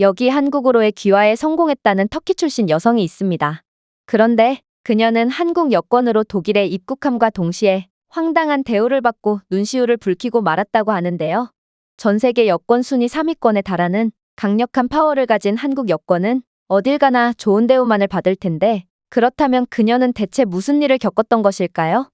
여기 한국으로의 귀화에 성공했다는 터키 출신 여성이 있습니다. 그런데 그녀는 한국 여권으로 독일에 입국함과 동시에 황당한 대우를 받고 눈시울을 붉히고 말았다고 하는데요. 전 세계 여권 순위 3위권에 달하는 강력한 파워를 가진 한국 여권은 어딜 가나 좋은 대우만을 받을 텐데 그렇다면 그녀는 대체 무슨 일을 겪었던 것일까요?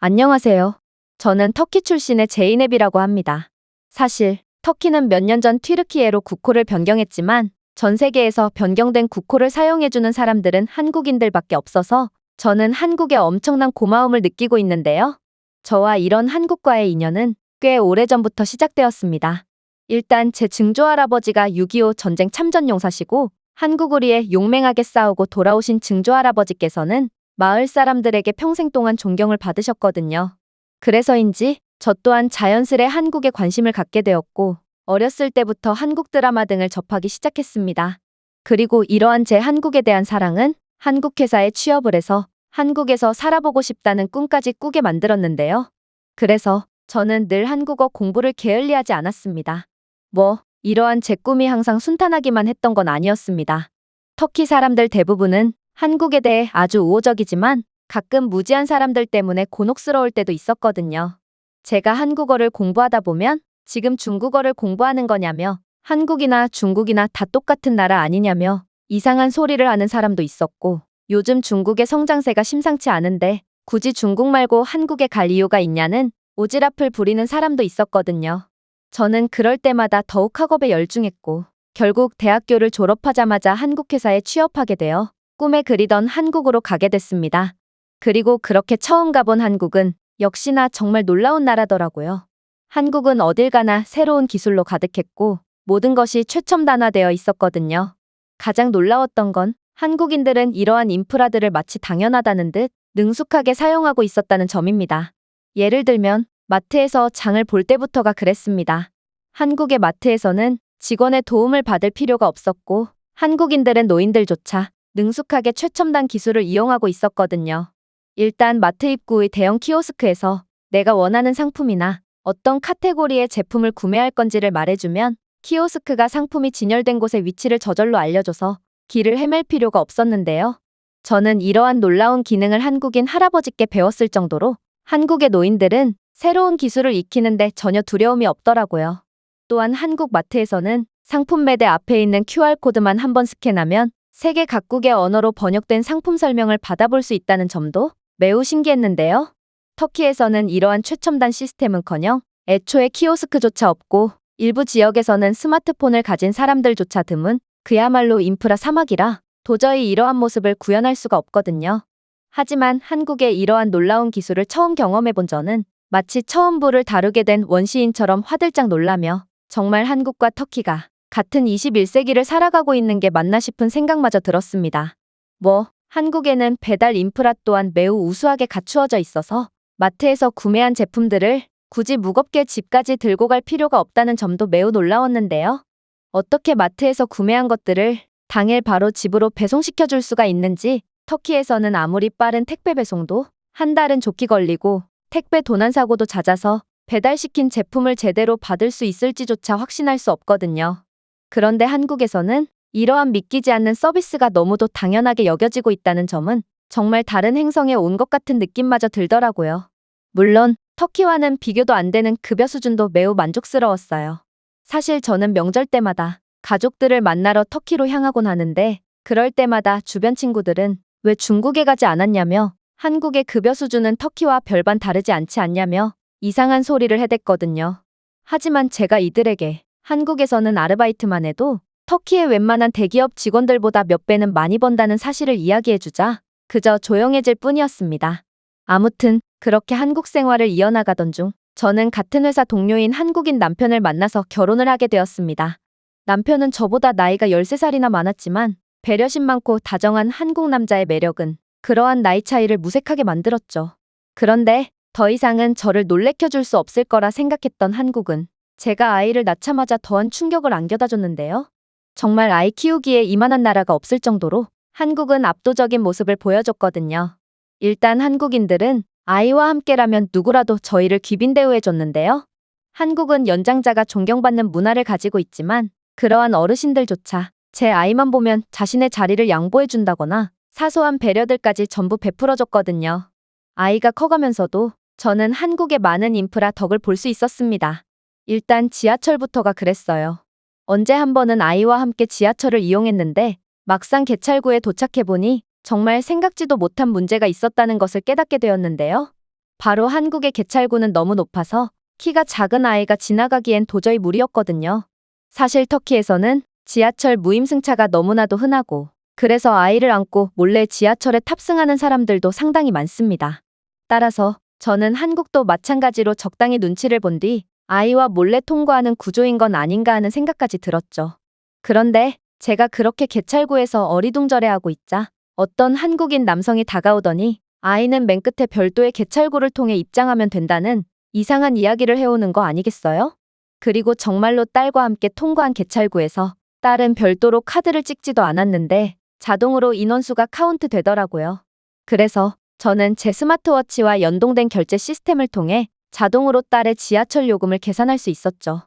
안녕하세요. 저는 터키 출신의 제이넵이라고 합니다. 사실 터키는 몇 년 전 튀르키예로 국호를 변경했지만 전 세계에서 변경된 국호를 사용해주는 사람들은 한국인들밖에 없어서 저는 한국에 엄청난 고마움을 느끼고 있는데요. 저와 이런 한국과의 인연은 꽤 오래전부터 시작되었습니다. 일단 제 증조할아버지가 6.25 전쟁 참전 용사시고 한국을 위해 용맹하게 싸우고 돌아오신 증조할아버지께서는 마을 사람들에게 평생 동안 존경을 받으셨거든요. 그래서인지 저 또한 자연스레 한국에 관심을 갖게 되었고 어렸을 때부터 한국 드라마 등을 접하기 시작했습니다. 그리고 이러한 제 한국에 대한 사랑은 한국 회사에 취업을 해서 한국에서 살아보고 싶다는 꿈까지 꾸게 만들었는데요. 그래서 저는 늘 한국어 공부를 게을리하지 않았습니다. 뭐, 이러한 제 꿈이 항상 순탄하기만 했던 건 아니었습니다. 터키 사람들 대부분은 한국에 대해 아주 우호적이지만 가끔 무지한 사람들 때문에 곤혹스러울 때도 있었거든요. 제가 한국어를 공부하다 보면 지금 중국어를 공부하는 거냐며 한국이나 중국이나 다 똑같은 나라 아니냐며 이상한 소리를 하는 사람도 있었고 요즘 중국의 성장세가 심상치 않은데 굳이 중국 말고 한국에 갈 이유가 있냐는 오지랖을 부리는 사람도 있었거든요. 저는 그럴 때마다 더욱 학업에 열중했고 결국 대학교를 졸업하자마자 한국 회사에 취업하게 되어 꿈에 그리던 한국으로 가게 됐습니다. 그리고 그렇게 처음 가본 한국은 역시나 정말 놀라운 나라더라고요. 한국은 어딜 가나 새로운 기술로 가득했고 모든 것이 최첨단화되어 있었거든요. 가장 놀라웠던 건 한국인들은 이러한 인프라들을 마치 당연하다는 듯 능숙하게 사용하고 있었다는 점입니다. 예를 들면 마트에서 장을 볼 때부터가 그랬습니다. 한국의 마트에서는 직원의 도움을 받을 필요가 없었고 한국인들은 노인들조차 능숙하게 최첨단 기술을 이용하고 있었거든요. 일단 마트 입구의 대형 키오스크에서 내가 원하는 상품이나 어떤 카테고리의 제품을 구매할 건지를 말해주면 키오스크가 상품이 진열된 곳의 위치를 저절로 알려줘서 길을 헤맬 필요가 없었는데요. 저는 이러한 놀라운 기능을 한국인 할아버지께 배웠을 정도로 한국의 노인들은 새로운 기술을 익히는데 전혀 두려움이 없더라고요. 또한 한국 마트에서는 상품 매대 앞에 있는 QR코드만 한번 스캔하면 세계 각국의 언어로 번역된 상품 설명을 받아볼 수 있다는 점도 매우 신기했는데요. 터키에서는 이러한 최첨단 시스템은커녕 애초에 키오스크조차 없고 일부 지역에서는 스마트폰을 가진 사람들조차 드문 그야말로 인프라 사막이라 도저히 이러한 모습을 구현할 수가 없거든요. 하지만 한국의 이러한 놀라운 기술을 처음 경험해 본 저는 마치 처음 불을 다루게 된 원시인처럼 화들짝 놀라며 정말 한국과 터키가 같은 21세기를 살아가고 있는 게 맞나 싶은 생각마저 들었습니다. 뭐, 한국에는 배달 인프라 또한 매우 우수하게 갖추어져 있어서 마트에서 구매한 제품들을 굳이 무겁게 집까지 들고 갈 필요가 없다는 점도 매우 놀라웠는데요. 어떻게 마트에서 구매한 것들을 당일 바로 집으로 배송시켜 줄 수가 있는지 터키에서는 아무리 빠른 택배 배송도 한 달은 좋게 걸리고 택배 도난 사고도 잦아서 배달시킨 제품을 제대로 받을 수 있을지조차 확신할 수 없거든요. 그런데 한국에서는 이러한 믿기지 않는 서비스가 너무도 당연하게 여겨지고 있다는 점은 정말 다른 행성에 온 것 같은 느낌마저 들더라고요. 물론 터키와는 비교도 안 되는 급여 수준도 매우 만족스러웠어요. 사실 저는 명절 때마다 가족들을 만나러 터키로 향하곤 하는데 그럴 때마다 주변 친구들은 왜 중국에 가지 않았냐며 한국의 급여 수준은 터키와 별반 다르지 않지 않냐며 이상한 소리를 해댔거든요. 하지만 제가 이들에게 한국에서는 아르바이트만 해도 터키의 웬만한 대기업 직원들보다 몇 배는 많이 번다는 사실을 이야기해주자 그저 조용해질 뿐이었습니다. 아무튼 그렇게 한국 생활을 이어나가던 중 저는 같은 회사 동료인 한국인 남편을 만나서 결혼을 하게 되었습니다. 남편은 저보다 나이가 13살이나 많았지만 배려심 많고 다정한 한국 남자의 매력은 그러한 나이 차이를 무색하게 만들었죠. 그런데 더 이상은 저를 놀래켜 줄 수 없을 거라 생각했던 한국은 제가 아이를 낳자마자 더한 충격을 안겨다 줬는데요. 정말 아이 키우기에 이만한 나라가 없을 정도로 한국은 압도적인 모습을 보여줬거든요. 일단 한국인들은 아이와 함께라면 누구라도 저희를 귀빈 대우해 줬는데요. 한국은 연장자가 존경받는 문화를 가지고 있지만 그러한 어르신들조차 제 아이만 보면 자신의 자리를 양보해준다거나 사소한 배려들까지 전부 베풀어줬거든요. 아이가 커가면서도 저는 한국의 많은 인프라 덕을 볼 수 있었습니다. 일단 지하철부터가 그랬어요. 언제 한 번은 아이와 함께 지하철을 이용했는데 막상 개찰구에 도착해보니 정말 생각지도 못한 문제가 있었다는 것을 깨닫게 되었는데요. 바로 한국의 개찰구는 너무 높아서 키가 작은 아이가 지나가기엔 도저히 무리였거든요. 사실 터키에서는 지하철 무임승차가 너무나도 흔하고 그래서 아이를 안고 몰래 지하철에 탑승하는 사람들도 상당히 많습니다. 따라서 저는 한국도 마찬가지로 적당히 눈치를 본 뒤 아이와 몰래 통과하는 구조인 건 아닌가 하는 생각까지 들었죠. 그런데 제가 그렇게 개찰구에서 어리둥절해하고 있자 어떤 한국인 남성이 다가오더니 아이는 맨 끝에 별도의 개찰구를 통해 입장하면 된다는 이상한 이야기를 해오는 거 아니겠어요? 그리고 정말로 딸과 함께 통과한 개찰구에서 딸은 별도로 카드를 찍지도 않았는데 자동으로 인원수가 카운트 되더라고요. 그래서 저는 제 스마트워치와 연동된 결제 시스템을 통해 자동으로 딸의 지하철 요금을 계산할 수 있었죠.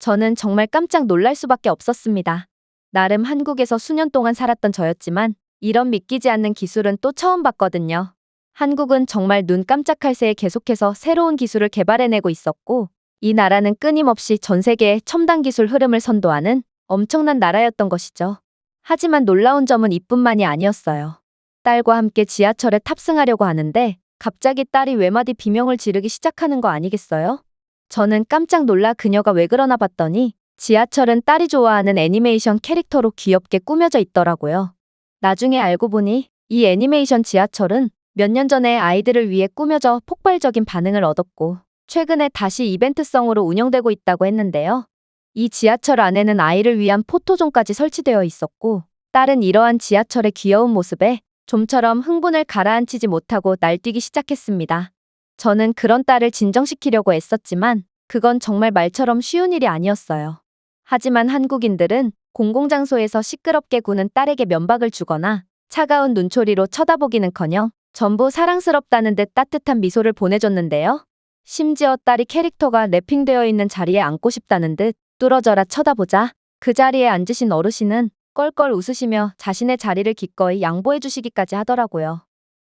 저는 정말 깜짝 놀랄 수밖에 없었습니다. 나름 한국에서 수년 동안 살았던 저였지만 이런 믿기지 않는 기술은 또 처음 봤거든요. 한국은 정말 눈 깜짝할 새에 계속해서 새로운 기술을 개발해내고 있었고 이 나라는 끊임없이 전 세계의 첨단 기술 흐름을 선도하는 엄청난 나라였던 것이죠. 하지만 놀라운 점은 이뿐만이 아니었어요. 딸과 함께 지하철에 탑승하려고 하는데 갑자기 딸이 외마디 비명을 지르기 시작하는 거 아니겠어요? 저는 깜짝 놀라 그녀가 왜 그러나 봤더니 지하철은 딸이 좋아하는 애니메이션 캐릭터로 귀엽게 꾸며져 있더라고요. 나중에 알고 보니 이 애니메이션 지하철은 몇 년 전에 아이들을 위해 꾸며져 폭발적인 반응을 얻었고 최근에 다시 이벤트성으로 운영되고 있다고 했는데요. 이 지하철 안에는 아이를 위한 포토존까지 설치되어 있었고 딸은 이러한 지하철의 귀여운 모습에 좀처럼 흥분을 가라앉히지 못하고 날뛰기 시작했습니다. 저는 그런 딸을 진정시키려고 애썼지만 그건 정말 말처럼 쉬운 일이 아니었어요. 하지만 한국인들은 공공장소에서 시끄럽게 구는 딸에게 면박을 주거나 차가운 눈초리로 쳐다보기는커녕 전부 사랑스럽다는 듯 따뜻한 미소를 보내줬는데요. 심지어 딸이 캐릭터가 랩핑되어 있는 자리에 앉고 싶다는 듯 뚫어져라 쳐다보자 그 자리에 앉으신 어르신은 껄껄 웃으시며 자신의 자리를 기꺼이 양보해 주시기까지 하더라고요.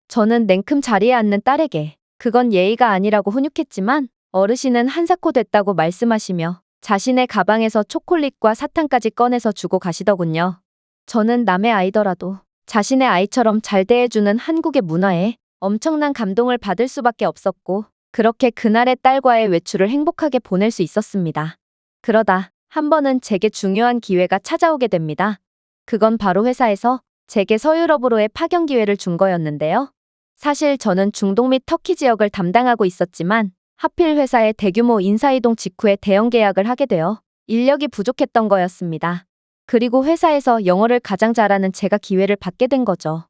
저는 냉큼 자리에 앉는 딸에게 그건 예의가 아니라고 훈육했지만 어르신은 한사코 됐다고 말씀하시며 자신의 가방에서 초콜릿과 사탕까지 꺼내서 주고 가시더군요. 저는 남의 아이더라도 자신의 아이처럼 잘 대해주는 한국의 문화에 엄청난 감동을 받을 수밖에 없었고 그렇게 그날의 딸과의 외출을 행복하게 보낼 수 있었습니다. 그러다 한 번은 제게 중요한 기회가 찾아오게 됩니다. 그건 바로 회사에서 제게 서유럽으로의 파견 기회를 준 거였는데요. 사실 저는 중동 및 터키 지역을 담당하고 있었지만 하필 회사의 대규모 인사이동 직후에 대형 계약을 하게 되어 인력이 부족했던 거였습니다. 그리고 회사에서 영어를 가장 잘하는 제가 기회를 받게 된 거죠.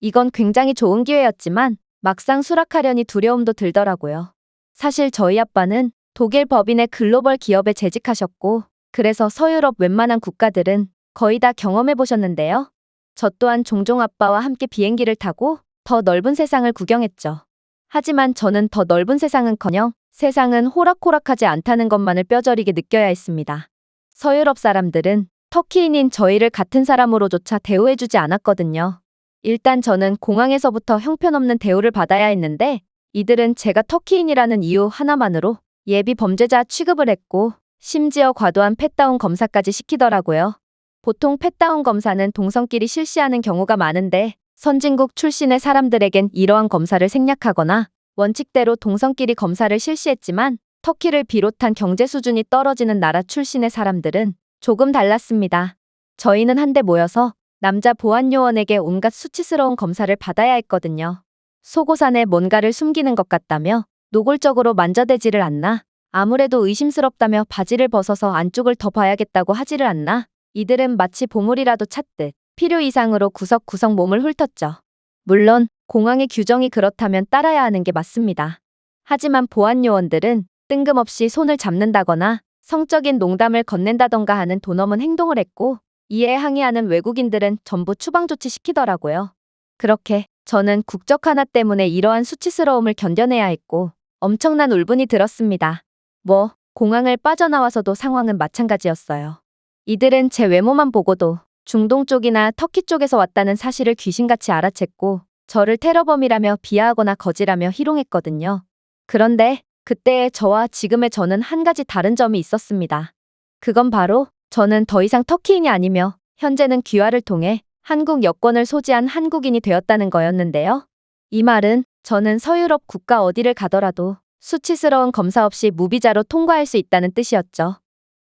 이건 굉장히 좋은 기회였지만 막상 수락하려니 두려움도 들더라고요. 사실 저희 아빠는 독일 법인의 글로벌 기업에 재직하셨고 그래서 서유럽 웬만한 국가들은 거의 다 경험해 보셨는데요. 저 또한 종종 아빠와 함께 비행기를 타고 더 넓은 세상을 구경했죠. 하지만 저는 더 넓은 세상은커녕 세상은 호락호락하지 않다는 것만을 뼈저리게 느껴야 했습니다. 서유럽 사람들은 터키인인 저희를 같은 사람으로조차 대우해주지 않았거든요. 일단 저는 공항에서부터 형편없는 대우를 받아야 했는데 이들은 제가 터키인이라는 이유 하나만으로 예비 범죄자 취급을 했고 심지어 과도한 펫다운 검사까지 시키더라고요. 보통 펫다운 검사는 동성끼리 실시하는 경우가 많은데 선진국 출신의 사람들에겐 이러한 검사를 생략하거나 원칙대로 동성끼리 검사를 실시했지만 터키를 비롯한 경제 수준이 떨어지는 나라 출신의 사람들은 조금 달랐습니다. 저희는 한데 모여서 남자 보안요원에게 온갖 수치스러운 검사를 받아야 했거든요. 속옷 안에 뭔가를 숨기는 것 같다며 노골적으로 만져대지를 않나 아무래도 의심스럽다며 바지를 벗어서 안쪽을 더 봐야겠다고 하지를 않나 이들은 마치 보물이라도 찾듯 필요 이상으로 구석구석 몸을 훑었죠. 물론 공항의 규정이 그렇다면 따라야 하는 게 맞습니다. 하지만 보안 요원들은 뜬금없이 손을 잡는다거나 성적인 농담을 건넨다던가 하는 도넘은 행동을 했고 이에 항의하는 외국인들은 전부 추방 조치 시키더라고요. 그렇게 저는 국적 하나 때문에 이러한 수치스러움을 견뎌내야 했고 엄청난 울분이 들었습니다. 뭐 공항을 빠져나와서도 상황은 마찬가지였어요. 이들은 제 외모만 보고도 중동 쪽이나 터키 쪽에서 왔다는 사실을 귀신같이 알아챘고 저를 테러범이라며 비하하거나 거지라며 희롱했거든요. 그런데 그때의 저와 지금의 저는 한 가지 다른 점이 있었습니다. 그건 바로 저는 더 이상 터키인이 아니며 현재는 귀화를 통해 한국 여권을 소지한 한국인이 되었다는 거였는데요. 이 말은 저는 서유럽 국가 어디를 가더라도 수치스러운 검사 없이 무비자로 통과할 수 있다는 뜻이었죠.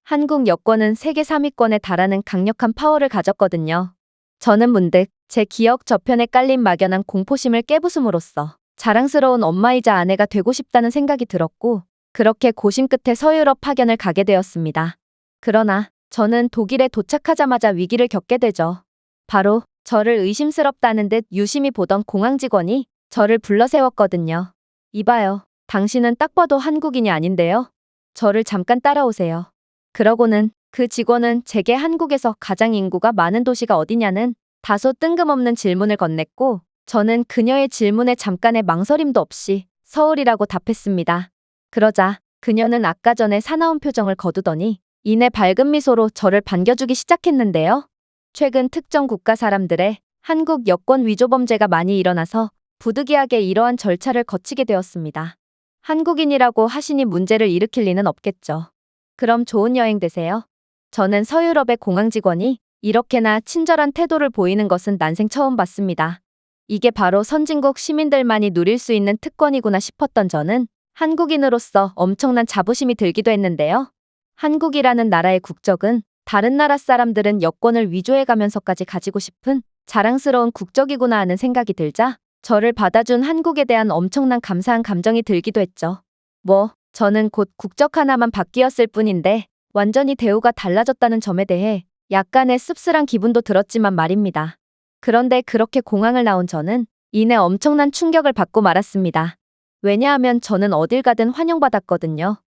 한국 여권은 세계 3위권에 달하는 강력한 파워를 가졌거든요. 저는 문득 제 기억 저편에 깔린 막연한 공포심을 깨부숨으로써 자랑스러운 엄마이자 아내가 되고 싶다는 생각이 들었고, 그렇게 고심 끝에 서유럽 파견을 가게 되었습니다. 그러나 저는 독일에 도착하자마자 위기를 겪게 되죠. 바로 저를 의심스럽다는 듯 유심히 보던 공항 직원이 저를 불러 세웠거든요. 이봐요. 당신은 딱 봐도 한국인이 아닌데요. 저를 잠깐 따라오세요. 그러고는 그 직원은 제게 한국에서 가장 인구가 많은 도시가 어디냐는 다소 뜬금없는 질문을 건넸고 저는 그녀의 질문에 잠깐의 망설임도 없이 서울이라고 답했습니다. 그러자 그녀는 아까 전에 사나운 표정을 거두더니 이내 밝은 미소로 저를 반겨주기 시작했는데요. 최근 특정 국가 사람들의 한국 여권 위조 범죄가 많이 일어나서 부득이하게 이러한 절차를 거치게 되었습니다. 한국인이라고 하시니 문제를 일으킬 리는 없겠죠. 그럼 좋은 여행 되세요. 저는 서유럽의 공항 직원이 이렇게나 친절한 태도를 보이는 것은 난생 처음 봤습니다. 이게 바로 선진국 시민들만이 누릴 수 있는 특권이구나 싶었던 저는 한국인으로서 엄청난 자부심이 들기도 했는데요. 한국이라는 나라의 국적은 다른 나라 사람들은 여권을 위조해 가면서까지 가지고 싶은 자랑스러운 국적이구나 하는 생각이 들자 저를 받아준 한국에 대한 엄청난 감사한 감정이 들기도 했죠. 뭐, 저는 곧 국적 하나만 바뀌었을 뿐인데 완전히 대우가 달라졌다는 점에 대해 약간의 씁쓸한 기분도 들었지만 말입니다. 그런데 그렇게 공항을 나온 저는 이내 엄청난 충격을 받고 말았습니다. 왜냐하면 저는 어딜 가든 환영받았거든요.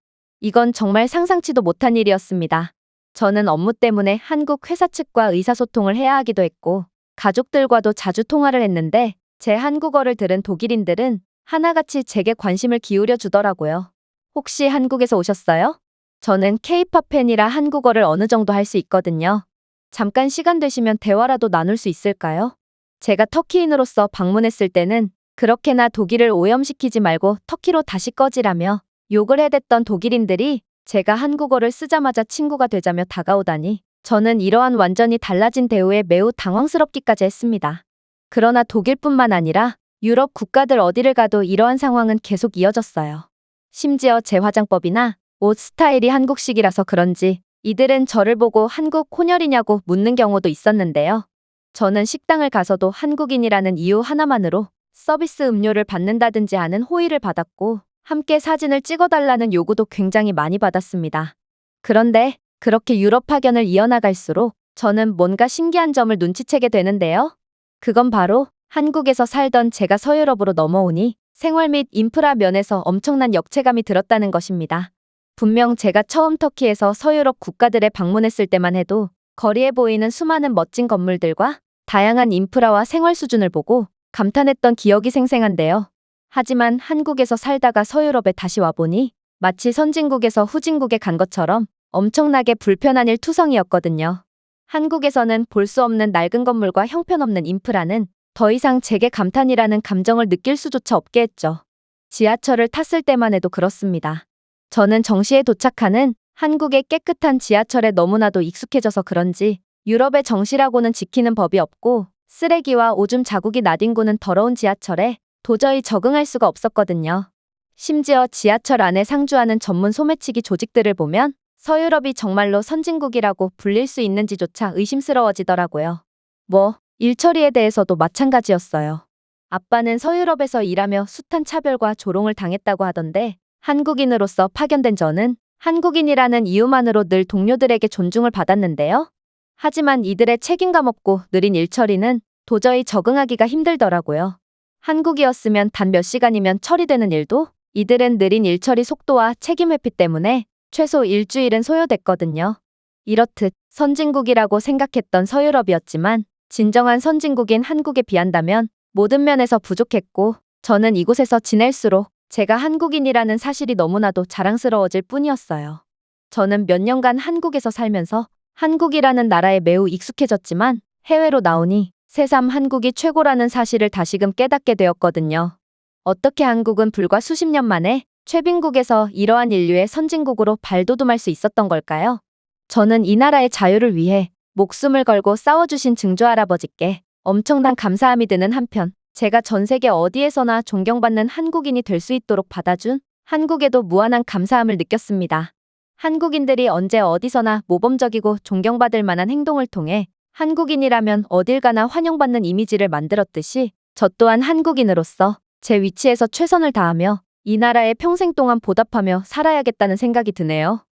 이건 정말 상상치도 못한 일이었습니다. 저는 업무 때문에 한국 회사 측과 의사소통을 해야 하기도 했고, 가족들과도 자주 통화를 했는데, 제 한국어를 들은 독일인들은 하나같이 제게 관심을 기울여 주더라고요. 혹시 한국에서 오셨어요? 저는 케이팝 팬이라 한국어를 어느 정도 할 수 있거든요. 잠깐 시간 되시면 대화라도 나눌 수 있을까요? 제가 터키인으로서 방문했을 때는 그렇게나 독일을 오염시키지 말고 터키로 다시 꺼지라며 욕을 해댔던 독일인들이 제가 한국어를 쓰자마자 친구가 되자며 다가오다니 저는 이러한 완전히 달라진 대우에 매우 당황스럽기까지 했습니다. 그러나 독일뿐만 아니라 유럽 국가들 어디를 가도 이러한 상황은 계속 이어졌어요. 심지어 제 화장법이나 옷 스타일이 한국식이라서 그런지 이들은 저를 보고 한국 혼혈이냐고 묻는 경우도 있었는데요. 저는 식당을 가서도 한국인이라는 이유 하나만으로 서비스 음료를 받는다든지 하는 호의를 받았고 함께 사진을 찍어달라는 요구도 굉장히 많이 받았습니다. 그런데 그렇게 유럽 파견을 이어나갈수록 저는 뭔가 신기한 점을 눈치채게 되는데요. 그건 바로 한국에서 살던 제가 서유럽으로 넘어오니 생활 및 인프라 면에서 엄청난 역체감이 들었다는 것입니다. 분명 제가 처음 터키에서 서유럽 국가들에 방문했을 때만 해도 거리에 보이는 수많은 멋진 건물들과 다양한 인프라와 생활 수준을 보고 감탄했던 기억이 생생한데요. 하지만 한국에서 살다가 서유럽에 다시 와보니 마치 선진국에서 후진국에 간 것처럼 엄청나게 불편한 일 투성이었거든요. 한국에서는 볼 수 없는 낡은 건물과 형편없는 인프라는 더 이상 제게 감탄이라는 감정을 느낄 수조차 없게 했죠. 지하철을 탔을 때만 해도 그렇습니다. 저는 정시에 도착하는 한국의 깨끗한 지하철에 너무나도 익숙해져서 그런지 유럽의 정시라고는 지키는 법이 없고 쓰레기와 오줌 자국이 나뒹구는 더러운 지하철에 도저히 적응할 수가 없었거든요. 심지어 지하철 안에 상주하는 전문 소매치기 조직들을 보면 서유럽이 정말로 선진국이라고 불릴 수 있는지조차 의심스러워지더라고요. 뭐, 일처리에 대해서도 마찬가지였어요. 아빠는 서유럽에서 일하며 숱한 차별과 조롱을 당했다고 하던데 한국인으로서 파견된 저는 한국인이라는 이유만으로 늘 동료들에게 존중을 받았는데요. 하지만 이들의 책임감 없고 느린 일처리는 도저히 적응하기가 힘들더라고요. 한국이었으면 단 몇 시간이면 처리되는 일도 이들은 느린 일처리 속도와 책임 회피 때문에 최소 일주일은 소요됐거든요. 이렇듯 선진국이라고 생각했던 서유럽이었지만 진정한 선진국인 한국에 비한다면 모든 면에서 부족했고 저는 이곳에서 지낼수록 제가 한국인이라는 사실이 너무나도 자랑스러워질 뿐이었어요. 저는 몇 년간 한국에서 살면서 한국이라는 나라에 매우 익숙해졌지만 해외로 나오니 새삼 한국이 최고라는 사실을 다시금 깨닫게 되었거든요. 어떻게 한국은 불과 수십 년 만에 최빈국에서 이러한 인류의 선진국으로 발돋움할 수 있었던 걸까요? 저는 이 나라의 자유를 위해 목숨을 걸고 싸워주신 증조 할아버지께 엄청난 감사함이 드는 한편 제가 전 세계 어디에서나 존경받는 한국인이 될 수 있도록 받아준 한국에도 무한한 감사함을 느꼈습니다. 한국인들이 언제 어디서나 모범적이고 존경받을 만한 행동을 통해 한국인이라면 어딜 가나 환영받는 이미지를 만들었듯이 저 또한 한국인으로서 제 위치에서 최선을 다하며 이 나라에 평생 동안 보답하며 살아야겠다는 생각이 드네요.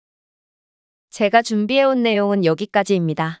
제가 준비해온 내용은 여기까지입니다.